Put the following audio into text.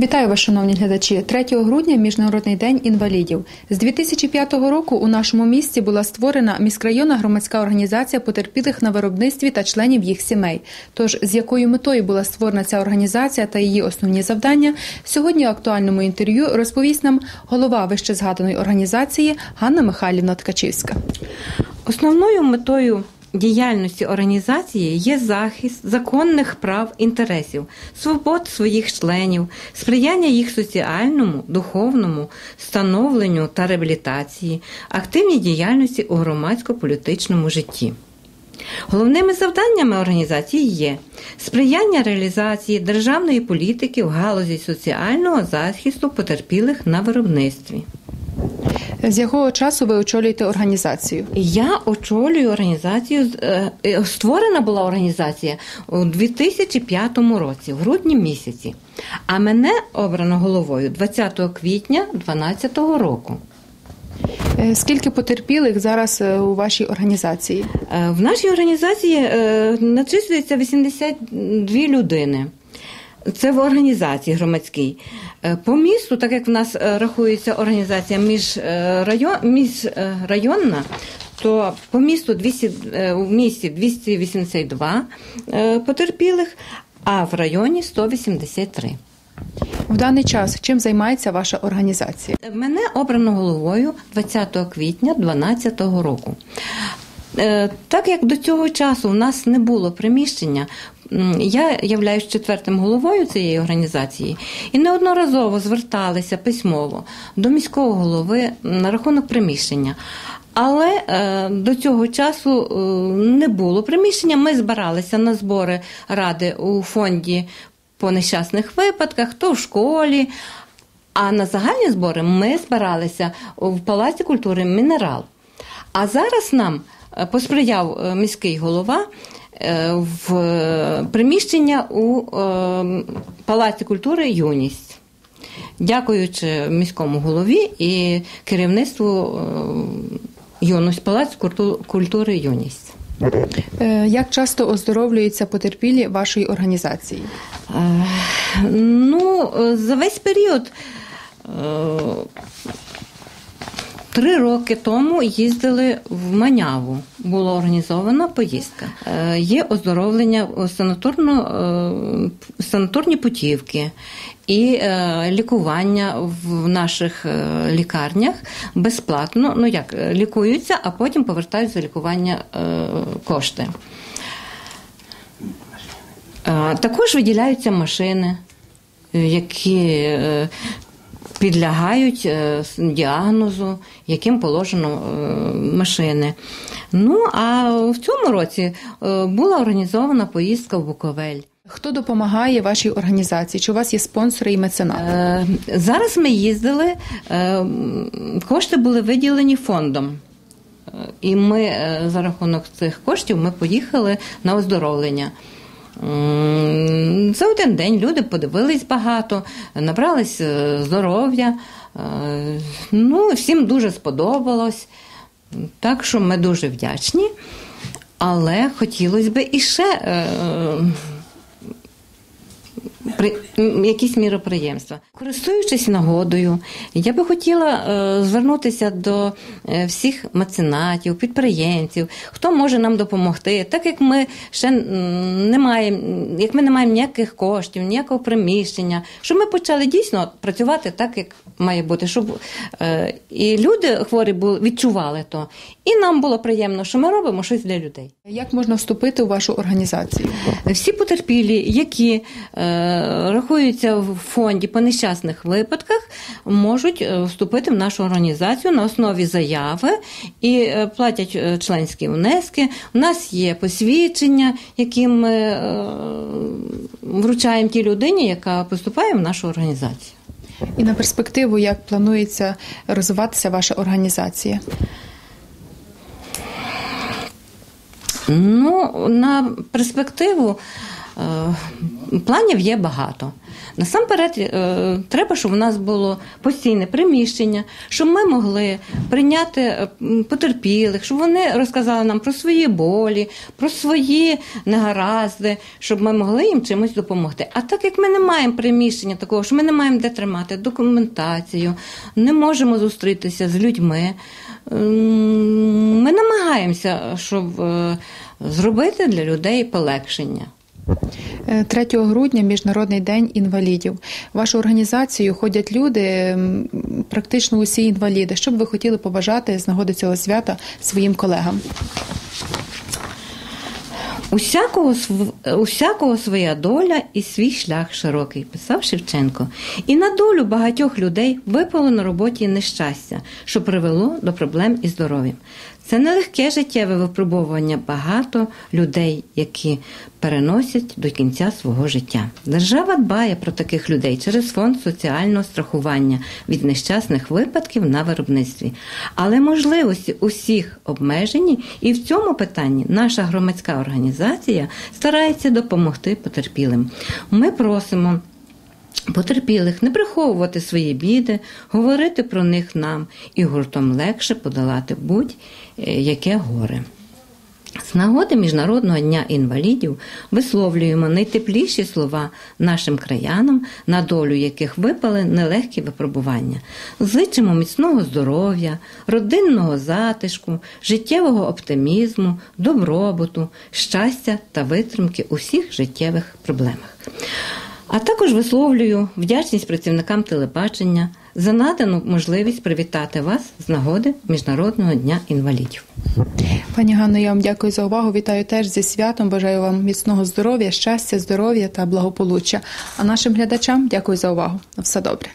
Вітаю вас, шановні глядачі. 3 грудня міжнародний день інвалідів. З 2005 року у нашому місті була створена міськрайонна громадська організація потерпілих на виробництві та членів їх сімей. Тож з якою метою була створена ця організація та її основні завдання, сьогодні у актуальному інтерв'ю розповість нам голова вище згаданої організації Ганна Михайлівна Ткачівська. Основною метою діяльності організації є захист законних прав інтересів, свобод своїх членів, сприяння їх соціальному, духовному становленню та реабілітації, активній діяльності у громадсько-політичному житті. Головними завданнями організації є сприяння реалізації державної політики в галузі соціального захисту потерпілих на виробництві. З якого часу ви очолюєте організацію? Я очолюю організацію. е, е, Створена була організація у 2005 році, в грудні місяці. А мене обрано головою 20 квітня 2012 року. Е, Скільки потерпілих зараз у вашій організації? В нашій організації начислюється 82 людини. Це в організації громадській. Е, По місту, так як в нас е, рахується організація міжрайон, міжрайонна, то по місту 200, е, в місті 282 е, потерпілих, а в районі 183. В даний час чим займається ваша організація? Мене обрано головою 20 квітня 2012 року. Е, Так як до цього часу в нас не було приміщення, я являюсь четвертим головою цієї організації і неодноразово зверталися письмово до міського голови на рахунок приміщення. Але е, до цього часу е, не було приміщення. Ми збиралися на збори ради у фонді по нещасних випадках, то в школі. А на загальні збори ми збиралися в Палаці культури Мінерал. А зараз нам посприяв е, міський голова е, в е, приміщення у е, Палаці культури Юність. Дякуючи міському голові і керівництву е, юність, Палацу культури Юність. Е, Як часто оздоровлюються потерпілі вашої організації? Е, Ну, е, за весь період. Три роки тому їздили в Маняву. Була організована поїздка. Е, Є оздоровлення е, санаторно, е, санаторні путівки і лікування в наших лікарнях безплатно. Ну як лікуються, а потім повертають за лікування кошти. Також виділяються машини, які підлягають е, діагнозу, яким положено е, машини. Ну а в цьому році е, була організована поїздка в Буковель. Хто допомагає вашій організації? Чи у вас є спонсори і меценати? Е, Зараз ми їздили, е, кошти були виділені фондом. І ми за рахунок цих коштів ми поїхали на оздоровлення. За один день люди подивились багато, набрались е, здоров'я. Е, Ну, всім дуже сподобалось. Так що ми дуже вдячні. Але хотілося б іще е, при якісь міроприємства. Користуючись нагодою, я би хотіла е, звернутися до е, всіх меценатів, підприємців, хто може нам допомогти, так як ми ще не маємо, як ми не маємо ніяких коштів, ніякого приміщення, щоб ми почали дійсно працювати так, як має бути, щоб е, і люди хворі були відчували то, і нам було приємно, що ми робимо щось для людей. Як можна вступити у вашу організацію? Всі потерпілі, які е, рахуються в фонді по нещасних випадках, можуть е, вступити в нашу організацію на основі заяви і е, платять е, членські внески. У нас є посвідчення, які ми вручаємо тій людині, яка поступає в нашу організацію. І на перспективу, як планується розвиватися ваша організація? Ну, на перспективу. Планів є багато. Насамперед, е, треба, щоб у нас було постійне приміщення, щоб ми могли прийняти е, потерпілих, щоб вони розказали нам про свої болі, про свої негаразди, щоб ми могли їм чимось допомогти. А так як ми не маємо приміщення такого, що ми не маємо де тримати документацію, не можемо зустрітися з людьми, ми намагаємося, щоб е, зробити для людей полегшення. Е, 3 грудня Міжнародний день інвалідів. В вашу організацію ходять люди, практично усі інваліди. Що б ви хотіли побажати з нагоди цього свята своїм колегам? Усякого, усякого своя доля і свій шлях широкий, писав Шевченко. І на долю багатьох людей випало на роботі нещастя, що привело до проблем із здоров'ям. Це нелегке життєве випробовування багато людей, які переносять до кінця свого життя. Держава дбає про таких людей через фонд соціального страхування від нещасних випадків на виробництві. Але можливості усіх обмежені, і в цьому питанні наша громадська організація старається допомогти потерпілим. Ми просимо. Потерпілих не приховувати свої біди, говорити про них нам і гуртом легше подолати будь-яке горе. З нагоди Міжнародного дня інвалідів висловлюємо найтепліші слова нашим краянам, на долю яких випали нелегкі випробування. Зичимо міцного здоров'я, родинного затишку, життєвого оптимізму, добробуту, щастя та витримки у всіх життєвих проблемах. А також висловлюю вдячність працівникам телебачення за надану можливість привітати вас з нагоди Міжнародного дня інвалідів. Пані Ганно, я вам дякую за увагу. Вітаю теж зі святом. Бажаю вам міцного здоров'я, щастя, здоров'я та благополуччя. А нашим глядачам дякую за увагу. На все добре.